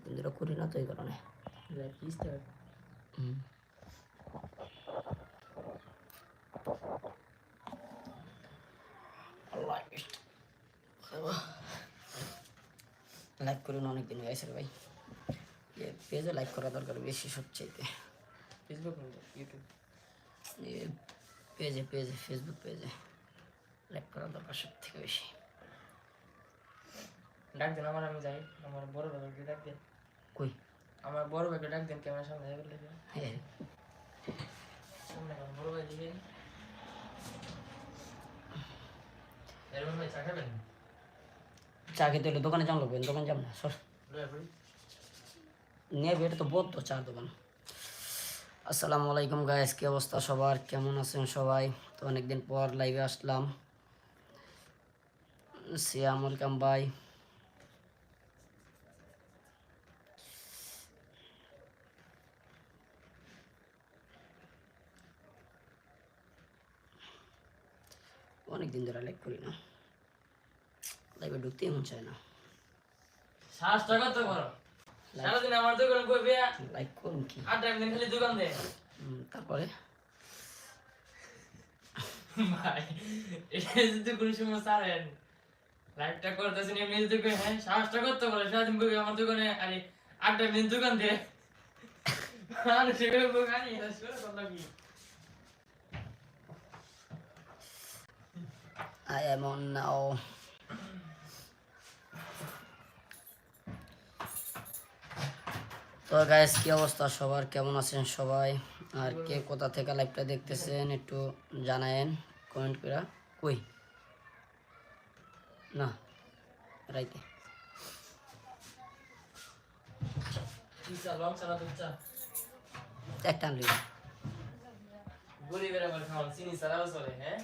অনেকদিন ধরে করি না তো এই কারণে। লাইভ করুন অনেকদিন হয়ে গেছে ভাই। পেজে লাইক করা দরকার বেশি সবচাইতে। ফেসবুক ইউটিউব পেজে পেজে ফেসবুক পেজে লাইক করা দরকার সব থেকে বেশি। ডাক দেন আমার আমি যাই। আমার বড় ভাইকে ডাক দেন। কই? আমার বড় ভাইকে ডাক দেন ক্যামেরার সামনে হ্যাঁ। সামনে বড় ভাই দিকে এরকম ভাই চা খাবেন? চা খেতে হলে দোকানে লাগবে দোকানে যাম না সর। নেবে এটা তো চার দোকান। আসসালামু আলাইকুম গায়েস কি অবস্থা সবার? কেমন আছেন সবাই? তো অনেকদিন পর লাইভে আসলাম। সিয়াম ওয়েলকাম বাই অনেকদিন ধরে লাইভ করি না। লাইভে ঢুকতেই মন চায় না। লাইক করুন কি? তারপরে? ভাই এটা যদি কোনো সময় ছাড়েন লাইভটা করতেছেন এমনি হ্যাঁ সাহসটা করতে পারে সারাদিন বইবে আমার দোকানে? আরে আড্ডা একদিন দোকান দে। আর সেভাবে দোকানি কথা কি? I am on now. তো গাইস কি অবস্থা? সবার কেমন আছেন সবাই? আর কে কোথা থেকে লাইভটা দেখতেছেন একটু জানায়েন কমেন্ট করে কই? না রাইতে একটা আনলি। গরিবের আবার খাওয়ান চিনি ছাড়াও চলে হ্যাঁ?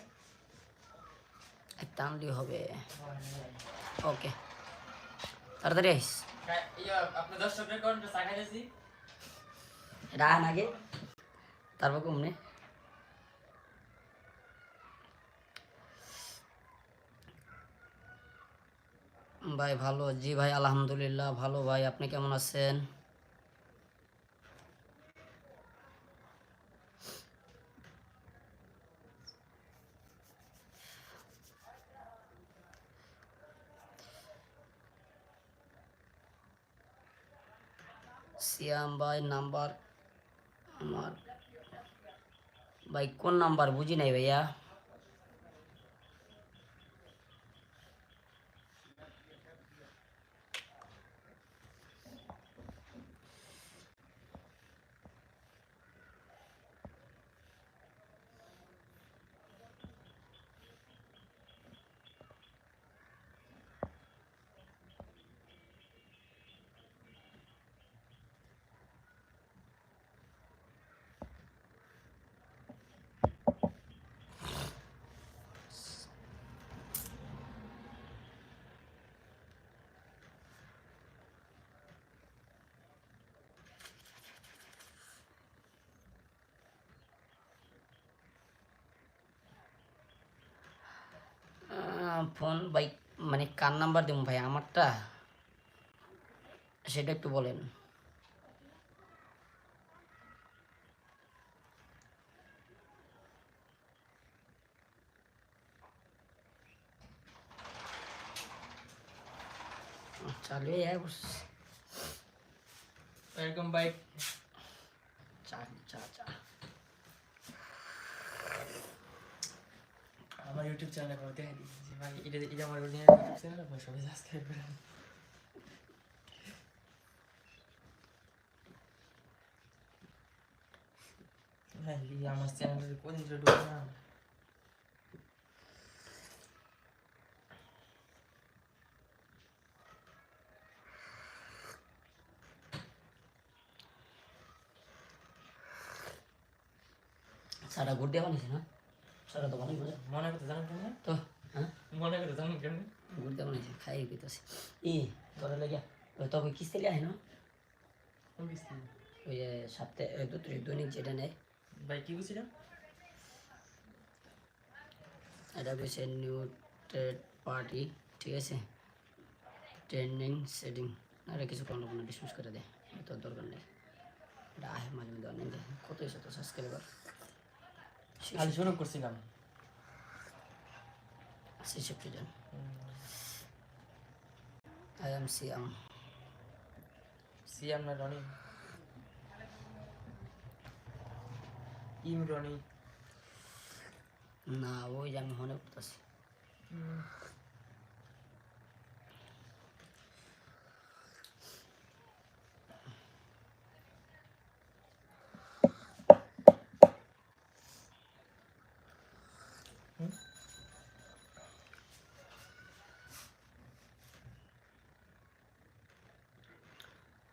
একটা আনলি হবে। ওকে তাড়াতাড়ি আইস। ইয়া রান আগে। তারপর কমনে ভাই ভালো জি ভাই আলহামদুলিল্লাহ ভালো ভাই আপনি কেমন আছেন? সিয়াম ভাই নাম্বার আমার ভাই কোন নাম্বার বুঝি নাই ভাইয়া আহ, ফোন ভাই মানে কার নাম্বার দেবো ভাই? আমারটা সেটা একটু বলেন। চালিয়ে যায় বস। এরকম বাইক চা চা চা আমার ইউটিউব চ্যানেলে করে দেখে দিয়েছি ভাই এটা এটা আমার অরিজিনাল ইউটিউব চ্যানেল আপনার সবাই সাবস্ক্রাইব করেন ভাই আমার চ্যানেলে কোন দিন ঢুকে না সারা ঘুরতে বানিয়েছি না সারা তো বোঝা মনে করতে জানেন তো মনে কেন ঘুরতে বানিয়েছি খাই পেতেছি। ই তোরা লেগে। ওই তবে কিস্তি লিয়ে না? ওই যে সপ্তাহে দু দৈনিক যেটা নেয়। ভাই কি বুঝছিলাম এটা হচ্ছে নিউ ট্রেড পার্টি ঠিক আছে? ট্রেন্ডিং সেটিং আরে কিছু কোনো কোনো ডিসমিস করে দে। তো দরকার নেই। এটা আহে মাঝে মধ্যে অনেক কত এসে তো সাবস্ক্রাইবার কাল শুরু করছিলাম। ছেষট্টি জন আই এম সিয়াম সিয়াম না রনি ইম রনি না ওই যে আমি মনে করতেছি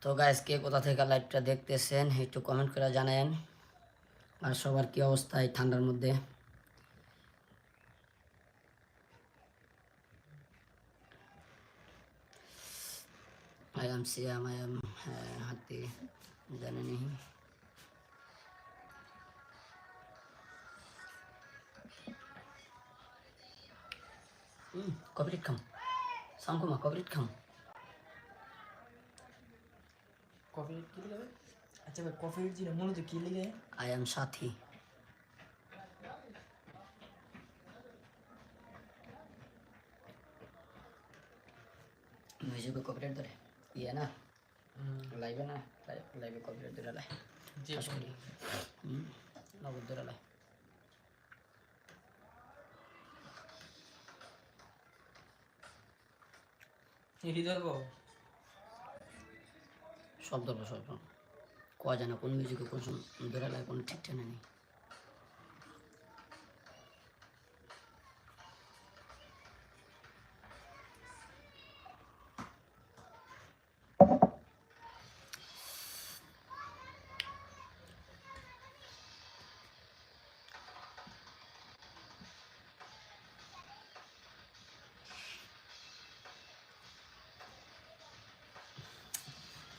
তো গাইস কে কোথা থেকে লাইভটা দেখতেছেন, একটু কমেন্ট করে জানেন আর সবার কি অবস্থা এই ঠান্ডার মধ্যে? আই সিয়াম এম হাতি খাম। সামকুমা কবরিট খাম। কফি কি লিখে আচ্ছা ভাই কফি জি মূলত কি লিখে I am Sathi. Music copyright ধরে। ইয়ে না? লাইভে না? লাইভে কপিরাইট ধরে লাই। হুম? নগদ ধরে লাই। এটি ধরবো সব ধরবো সব ধরবো কোয়া জানা কোন মিউজিকে কোন ধরে কোন কোনো ঠিক নেই।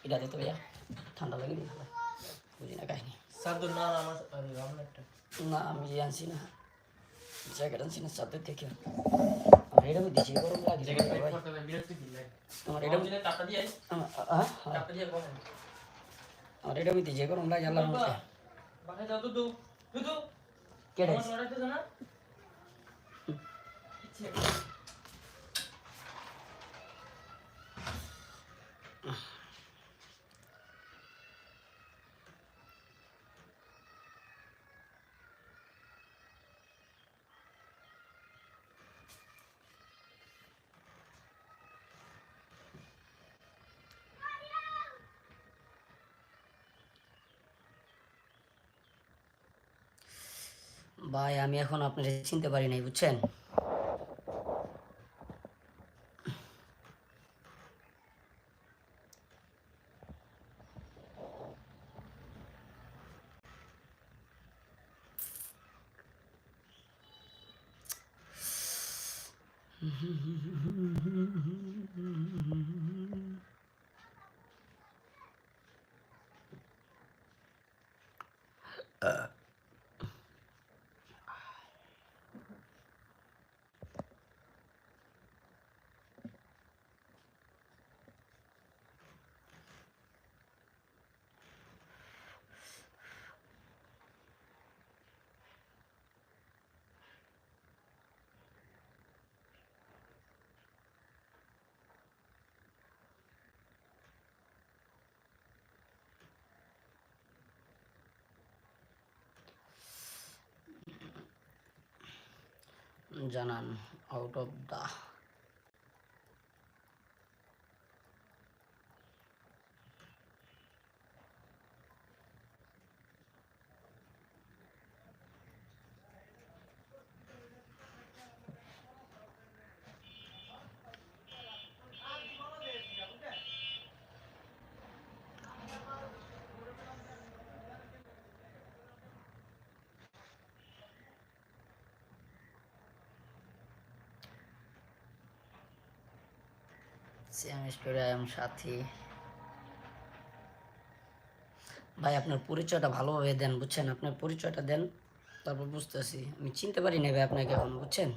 এটা দিতে ভাইয়া। ঠান্ডা লাগে নি বুঝি না কাহিনি। না আমি আনছি না। জ্যাকেট আনছি না চাদর থেকে আমার এটা দিচ্ছি গরম লাগে আমার এটা দিয়ে আমার এটা দিচ্ছি গরম লাগে দু কেটে ভাই আমি এখন আপনার চিনতে পারি নাই বুঝছেন? জানান আউট অফ দা ভাই, আপনার পরিচয়টা ভালোভাবে দেন, বুঝছেন? আপনার পরিচয়টা দেন, তারপর বুঝতেছি। আমি চিনতে পারি না ভাই আপনাকে এখন, বুঝছেন?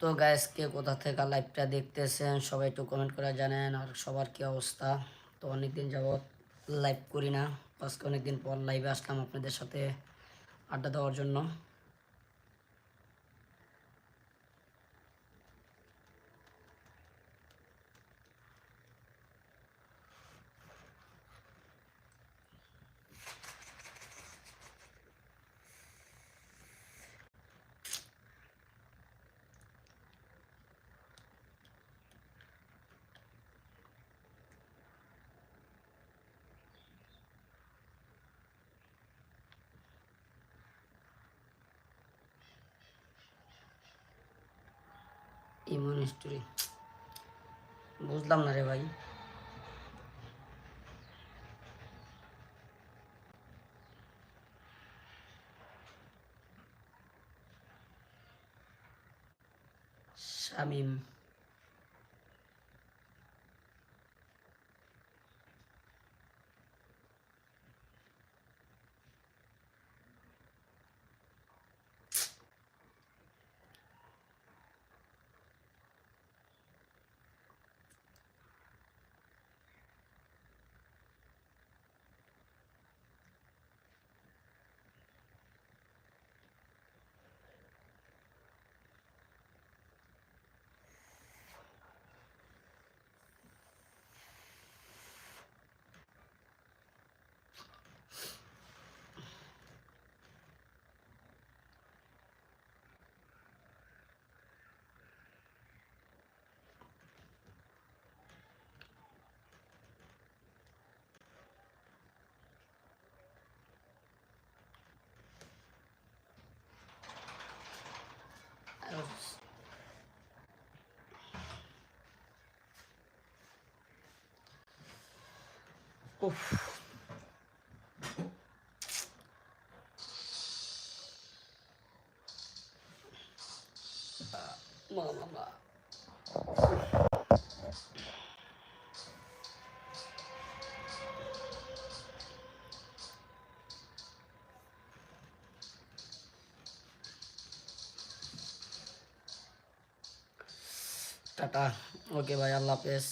তো গাইস কে কোথা থেকে লাইভটা দেখতেছেন, সবাই একটু কমেন্ট করে জানেন, আর সবার কি অবস্থা? তো অনেকদিন যাবৎ লাইভ করি না, আজকে অনেকদিন পর লাইভে আসলাম আপনাদের সাথে। আড্ডা দেওয়ার জন্য। ইমন স্টোরি বুঝলাম না রে ভাই। শামিম। উফ মা মা মা টাটা ওকে ভাই আল্লাহ হাফেজ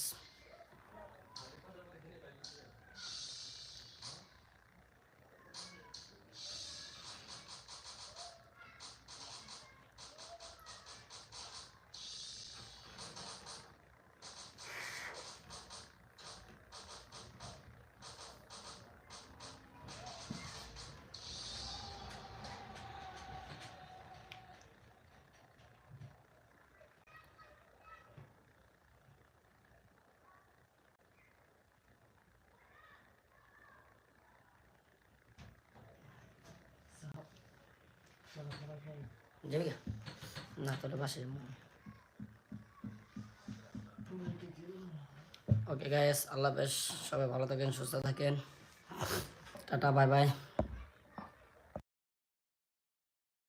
যাবি? না, তোর বাসে ওকে গায়েস আল্লাহ হাফেজ, সবাই ভালো থাকেন, সুস্থ থাকেন। Tata, bye bye.